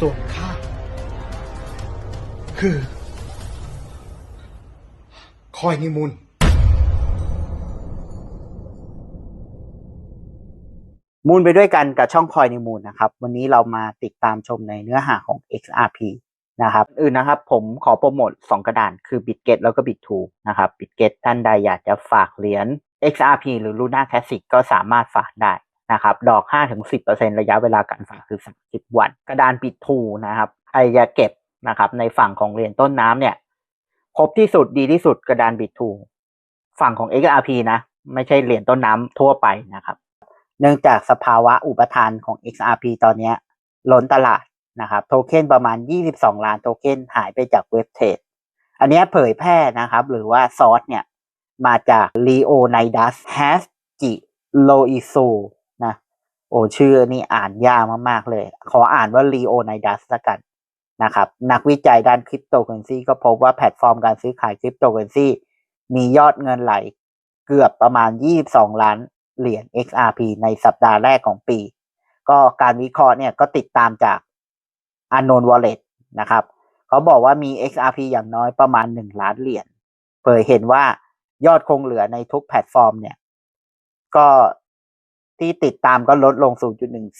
ส่วนข้าคือ คอยนิมูลมูลไปด้วยกันกับช่องคอยในมูลนะครับ วันนี้เรามาติดตามชมในเนื้อหาของ XRP นะครับอื่นนะครับผมขอโปรโมท2กระดานคือ BitGet แล้วก็ Bit2 นะครับ BitGet ท่านใดอยากจะฝากเหรียญ XRP หรือ Luna Classic ก็สามารถฝากได้ นะครับ ดอก 5-10%ระยะเวลาการฝากคือ 30 วัน กระดาน Bit2 นะครับใครจะเก็บนะครับในฝั่งของเหรียญต้นน้ำเนี่ย ครบที่สุดดีที่สุดกระดาน Bit2 ฝั่งของ XRP นะ ไม่ใช่เหรียญต้นน้ำทั่วไปนะครับ เนื่องจากสภาวะอุปทานของ XRP ตอนนี้ล้นตลาดนะครับ โทเค็นประมาณ 22 ล้านโทเค็นหายไปจากเว็บเทรดอันนี้เผยแพร่นะครับ หรือว่าซอสเนี่ย มาจาก Leonidas Has G Loiso โอ้ชื่อนี่อ่านยากมาก ๆ เลย ขออ่านว่า Leonidas ละกันนะครับ นักวิจัยด้านคริปโตเคอเรนซีก็พบว่าแพลตฟอร์มการซื้อขายคริปโตเคอเรนซีมียอดเงินไหลเกือบประมาณ 22 ล้านเหรียญ XRP ในสัปดาห์แรกของปี ก็การวิเคราะห์เนี่ยก็ติดตามจาก Unknown Wallet นะครับ เขาบอกว่ามี XRP อย่างน้อยประมาณ 1 ล้านเหรียญเผยเห็นว่ายอดคงเหลือในทุกแพลตฟอร์มเนี่ย ก็ ที่ติดตามก็ลดลง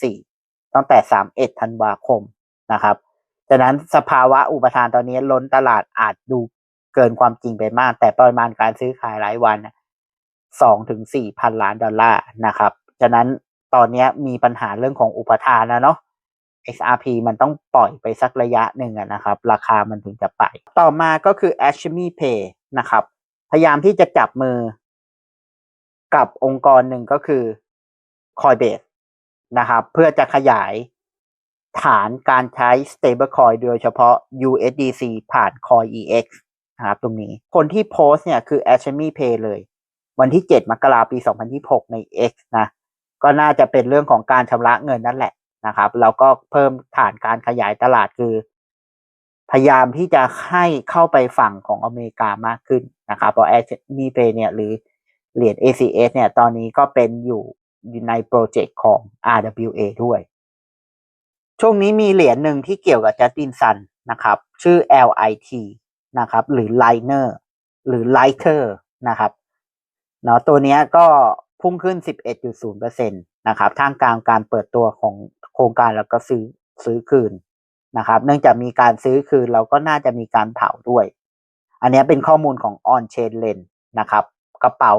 0.14 ตั้งแต่ 31 ธันวาคมนะครับฉะนั้นสภาวะอุปทานตอนนี้ล้นตลาดอาจดูเกินความจริงไปมาก แต่ปริมาณการซื้อขายรายวันสองถึงสี่พันล้านดอลลาร์นะครับฉะนั้นตอนนี้มีปัญหาเรื่องของอุปทานนะเนาะ XRP มันต้องปล่อยไปสักระยะหนึ่งนะครับ ราคามันถึงจะไป ต่อมาก็คือ a s h m e Pay นะครับ พยายามที่จะจับมือกับองค์กรหนึ่งก็คือ Coinbase นะครับ เพื่อจะขยายฐานการใช้ stablecoin โดยเฉพาะ USDC ผ่าน CoinEx นะครับตรงนี้ คนที่โพสเนี่ยคือ a s h m e Pay เลย วันที่ 7 มกราปี 2026 ใน X นะ ก็น่าจะเป็นเรื่องของการชำระเงินนั่นแหละนะครับแล้วก็เพิ่มฐานการขยายตลาดคือ พยายามที่จะให้เข้าไปฝั่งของอเมริกามากขึ้นนะครับเพราะ a s m e Pay เนี่ยหรือเหรียญ ACS เนี่ยตอนนี้ก็เป็นอยู่ อยู่ในโปรเจกต์ของ RWA ด้วย ช่วงนี้มีเหรียญหนึ่งที่เกี่ยวกับ Justin Sun นะครับ ชื่อ LIT นะครับ หรือ Liner หรือ Lighter นะครับเนาะตัวนี้ก็พุ่งขึ้น 11.0%นะครับท่ามกลางการเปิดตัวของโครงการแล้วก็ซื้อซื้อคืนนะครับ เนื่องจากมีการซื้อคืนเราก็น่าจะมีการเผาด้วย อันนี้เป็นข้อมูลของ On Chain Lens นะครับ กระเป๋า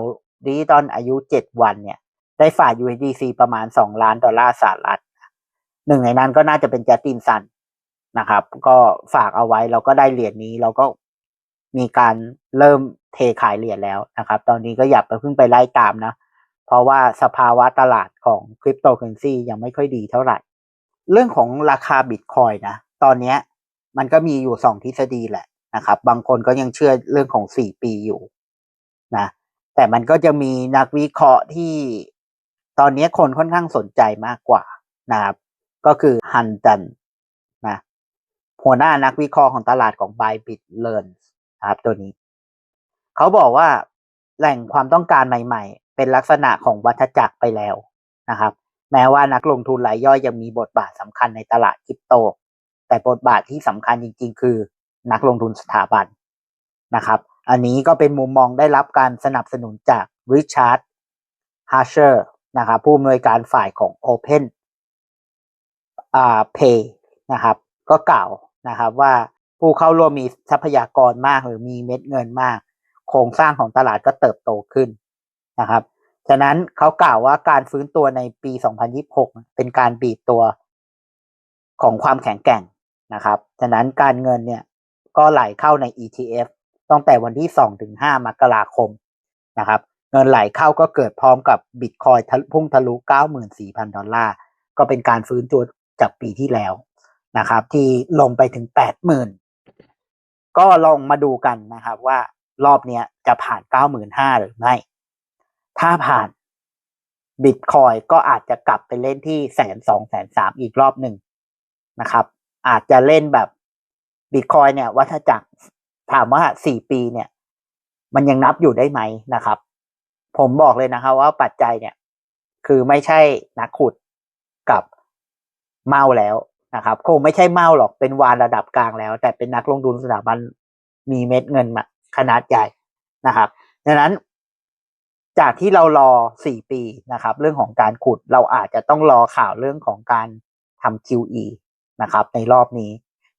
ดิจิตอลอายุ 7 วันเนี่ย ได้ฝาก USDC ประมาณ 2 ล้านดอลลาร์สหรัฐหนึ่งในนั้นก็น่าจะเป็นจัสตินซันนะครับ ก็ฝากเอาไว้เราก็ได้เหรียญนี้เราก็มีการเริ่มเทขายเหรียญแล้วนะครับ ตอนนี้ก็อย่าไปเพิ่งไปไล่ตามนะ เพราะว่าสภาวะตลาดของคริปโตเคอเรนซียังไม่ค่อยดีเท่าไหร่ เรื่องของราคาบิตคอยนะ ตอนนี้มันก็มีอยู่สองทฤษฎีแหละนะครับ บางคนก็ยังเชื่อเรื่องของสี่ปีอยู่นะ แต่มันก็จะมีนักวิเคราะห์ที่ ตอนนี้คนค่อนข้างสนใจมากกว่านะครับ ก็คือฮันดันนะหัวหน้านักวิเคราะห์ของตลาดของ Bybit Learn นครับตัวนี้ เขาบอกว่าแหล่งความต้องการใหม่ ๆ เป็นลักษณะของวัฏจักรไปแล้วนะครับ แม้ว่านักลงทุนรายย่อยยังมีบทบาทสำคัญในตลาดคริปโต แต่บทบาทที่สำคัญจริง ๆ คือนักลงทุนสถาบันนะครับ อันนี้ก็เป็นมุมมองได้รับการสนับสนุนจากริชาร์ดฮาร์เชอร์ นะครับผู้อำนวยการฝ่ายของ Open อ่า Pay นะครับ ก็กล่าวนะครับว่าผู้เข้าร่วมมีทรัพยากรมากหรือมีเม็ดเงินมาก โครงสร้างของตลาดก็เติบโตขึ้นนะครับฉะนั้นเขากล่าวว่าการฟื้นตัวในปี 2026 เป็นการบีบตัวของความแข็งแกร่งนะครับ ฉะนั้นการเงินเนี่ยก็ไหลเข้าใน ETF ตั้งแต่วันที่2ถึง5มกราคมนะครับ เงินไหลเข้าก็เกิดพร้อมกับบิตคอยพุ่งทะลุ 94,000 ดอลลาร์ ก็เป็นการฟื้นตัวจากปีที่แล้วนะครับ ที่ลงไปถึง 80,000 ก็ลองมาดูกันนะครับ ว่ารอบนี้จะผ่าน 95,000 หรือไม่ ถ้าผ่านบิตคอยก็อาจจะกลับไปเล่นที่แสนสองแสนสามอีกรอบหนึ่งนะครับ อาจจะเล่นแบบบิตคอยเนี่ย วัฏจักรถามว่าสี่ปีเนี่ย มันยังนับอยู่ได้ไหมนะครับ ผมบอกเลยนะครับว่าปัจจัยเนี่ย คือไม่ใช่นักขุดกับเมาแล้วนะครับ คงไม่ใช่เมาหรอกเป็นวานระดับกลางแล้ว แต่เป็นนักลงทุนสถาบันมีเม็ดเงินมาขนาดใหญ่นะครับดังนั้น จากที่เรารอสี่ปีนะครับ เรื่องของการขุดเราอาจจะต้องรอข่าวเรื่องของการทำ QE นะครับ ในรอบนี้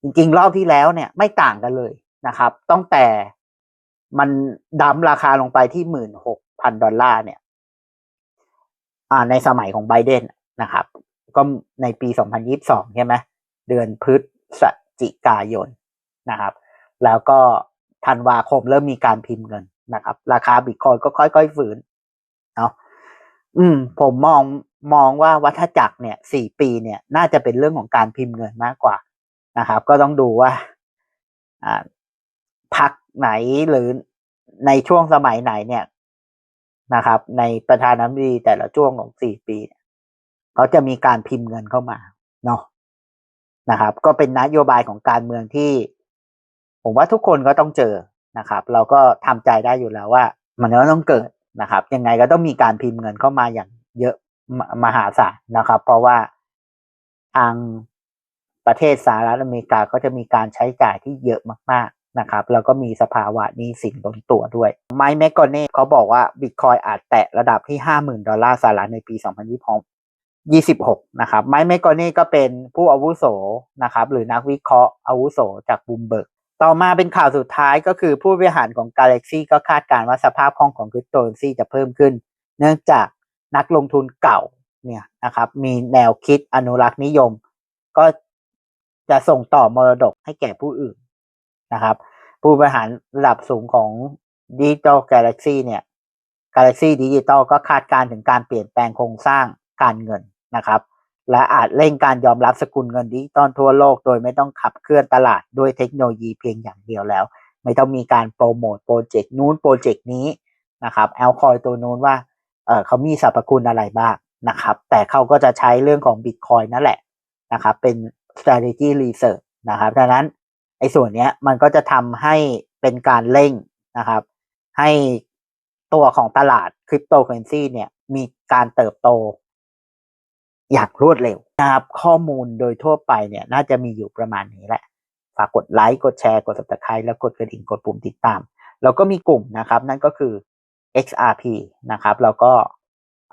จริงๆ รอบที่แล้วเนี่ยไม่ต่างกันเลยนะครับตั้งแต่มันดัมราคาลงไปที่หมื่นหก พันดอลลาร์เนี่ยอ่าในสมัยของไบเดนนะครับ ก็ในปี 2022 ใช่ไหมเดือนพฤศจิกายนนะครับ แล้วก็ธันวาคมเริ่มมีการพิมพ์เงินนะครับ ราคาบิตคอยก็ค่อยๆฝืนเนาะอืม ผมมองมองว่าวัฏจักรเนี่ยสี่ปีเนี่ย น่าจะเป็นเรื่องของการพิมพ์เงินมากกว่านะครับ ก็ต้องดูว่าอ่าพักไหนหรือในช่วงสมัยไหนเนี่ย นะครับ ในประธานาธิบดีแต่ละช่วงของสี่ปีเขาจะมีการพิมพ์เงินเข้ามาเนาะนะครับ ก็เป็นนโยบายของการเมืองที่ ผมว่าทุกคนก็ต้องเจอนะครับ เราก็ทำใจได้อยู่แล้วว่า มันก็ต้องเกิดนะครับ ยังไงก็ต้องมีการพิมพ์เงินเข้ามาอย่างเยอะมมหาศาลนะครับ เพราะว่าทางประเทศสหรัฐอเมริกาก็จะมีการใช้จ่ายที่เยอะมากๆ นะครับแล้วก็มีสภาวะนี้สินล้นตัวด้วยไมค์แมกกอเน่เขาบอกว่าบิตคอยอาจแตะระดับที่ 50,000 ดอลลาร์สหรัฐในปี 2026 นะครับไมค์แมกกอเน่ก็เป็นผู้อาวุโสนะครับหรือนักวิเคราะห์อาวุโสจากบูมเบิร์กต่อมาเป็นข่าวสุดท้ายก็คือผู้บริหารของ Galaxy ก็คาดการณ์ว่าสภาพคล่องของคริปโตเรนซีจะเพิ่มขึ้น เนื่องจากนักลงทุนเก่าเนี่ยนะครับมีแนวคิดอนุรักษ์นิยม ก็จะส่งต่อมรดกให้แก่ผู้อื่น นะครับ ผู้บริหารระดับสูงของ Digital Galaxy เนี่ย Galaxy Digital ก็คาดการณ์ถึงการเปลี่ยนแปลงโครงสร้างการเงินนะครับ และอาจเร่งการยอมรับสกุลเงินดิจิตอลทั่วโลก โดยไม่ต้องขับเคลื่อนตลาดด้วยเทคโนโลยีเพียงอย่างเดียวแล้ว ไม่ต้องมีการโปรโมทโปรเจกต์นู้นโปรเจกต์นี้นะครับแอลคอยตัวนู้นว่าเออเขามีสรรพคุณอะไรบ้างนะครับ แต่เขาก็จะใช้เรื่องของบิตคอยนั่นแหละนะครับ เป็น strategy research นะครับดังนั้น ไอ้ส่วนเนี้ยมันก็จะทำให้เป็นการเร่งนะครับ ให้ตัวของตลาดคริปโตเคอเรนซีเนี่ยมีการเติบโต อย่างรวดเร็วนะครับ ข้อมูลโดยทั่วไปเนี่ยน่าจะมีอยู่ประมาณนี้แหละ ฝากกดไลค์ กดแชร์ กด subscribe แล้วกดกระดิ่ง กดปุ่มติดตาม แล้วก็มีกลุ่มนะครับ นั่นก็คือ XRP นะครับ แล้วก็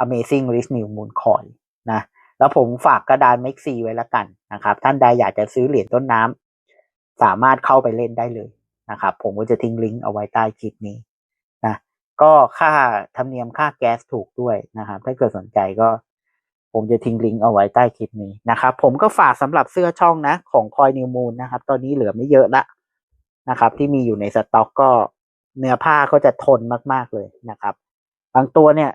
Amazing Rich New Moon Coin นะ แล้วผมฝากกระดาน m e x c ไว้ล้วกันนะครับ ท่านใดอยากจะซื้อเหรียญต้นน้ำ สามารถเข้าไปเล่นได้เลยนะครับ ผมก็จะทิ้งลิงก์เอาไว้ใต้คลิปนี้นะก็ค่าธรรมเนียมค่าแก๊สถูกด้วยนะครับ ถ้าเกิดสนใจก็ ผมจะทิ้งลิงก์เอาไว้ใต้คลิปนี้นะครับ ผมก็ฝากสำหรับเสื้อช่องนะ ของคอยนิวมูลนะครับ ตอนนี้เหลือไม่เยอะละนะครับ ที่มีอยู่ในสต็อกก็เนื้อผ้าก็จะทนมาก ๆเลยนะครับ บางตัวเนี่ย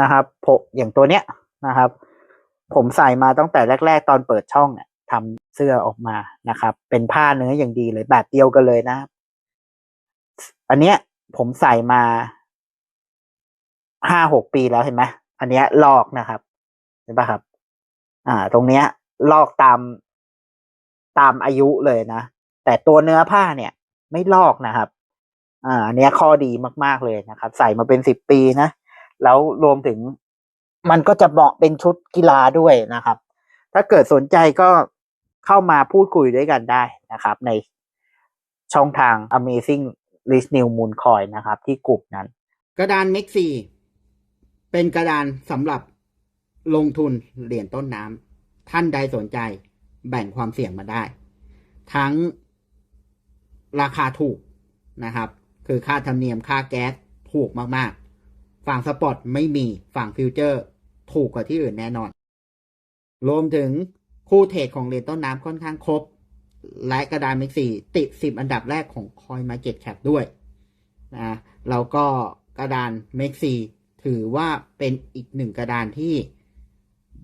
นะครับผมอย่างตัวเนี้ยนะครับ ผมใส่มาตั้งแต่แรก ๆ ตอนเปิดช่องเนี่ยทำ เสื้อออกมานะครับ เป็นผ้าเนื้ออย่างดีเลยแบบเดียวกันเลยนะ อันเนี้ยผมใส่มาห้าหกปีแล้วเห็นไหมอันเนี้ยลอกนะครับ เห็นปะครับ อ่า ตรงเนี้ย ลอกตามตามอายุเลยนะ แต่ตัวเนื้อผ้าเนี่ย ไม่ลอกนะครับ อ่าอันเนี้ยข้อดีมาก ๆเลยนะครับ ใส่มาเป็นสิบปีนะ แล้วรวมถึงมันก็จะเหมาะเป็นชุดกีฬาด้วยนะครับ ถ้าเกิดสนใจก็ เข้ามาพูดคุยด้วยกันได้นะครับ ในช่องทาง Amazing List New Moon Coin นะครับ ที่กลุ่มนั้น กระดานเม็กซีเป็นกระดานสำหรับลงทุนเหรียญต้นน้ำท่านใดสนใจแบ่งความเสี่ยงมาได้ ทั้งราคาถูกนะครับ คือค่าธรรมเนียมค่าแก๊สถูกมาก ๆ ฝั่งสปอร์ตไม่มีฝั่งฟิวเจอร์ ถูกกว่าที่อื่นแน่นอน รวมถึง คู่เทรดของเหรียญต้นน้ำค่อนข้างครบ และกระดานเม็กซี่ติด 10 อันดับแรกของ Coin Market Cap ด้วยนะแล้วก็กระดานเม็กซี่ถือว่าเป็นอีกหนึ่งกระดานที่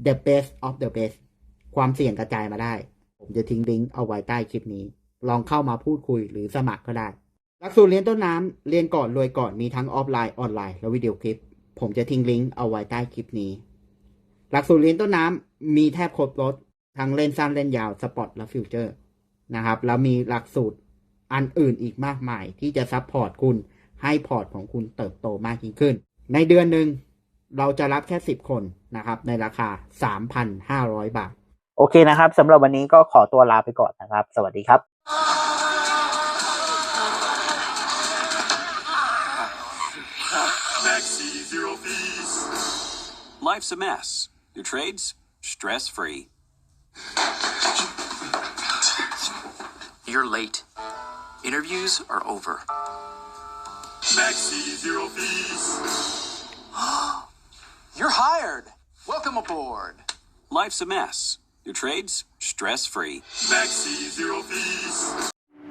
the best of the best ความเสี่ยงกระจายมาได้ ผมจะทิ้งลิงก์เอาไว้ใต้คลิปนี้ ลองเข้ามาพูดคุยหรือสมัครก็ได้ หลักสูตรเรียนต้นน้ำเรียนก่อนรวยก่อนมีทั้งออฟไลน์ออนไลน์และวิดีโอคลิป ผมจะทิ้งลิงก์เอาไว้ใต้คลิปนี้ หลักสูตรเรียนต้นน้ำมีแทบครบรถ ทั้งเล่นสั้นเล่นยาวสปอตและฟิวเจอร์นะครับ แล้วมีหลักสูตรอันอื่นอีกมากมายที่จะซัพพอร์ตคุณให้พอร์ตของคุณเติบโตมากยิ่งขึ้น ในเดือนหนึ่งเราจะรับแค่ 10 คนนะครับ ในราคา 3,500 บาท โอเคนะครับสำหรับวันนี้ก็ขอตัวลาไปก่อนนะครับ สวัสดีครับ Life's a mess. Your trades stress free. You're late. Interviews are over. Maxi Zero Fees. You're hired. Welcome aboard. Life's a mess. Your trade's stress free. Maxi Zero Fees.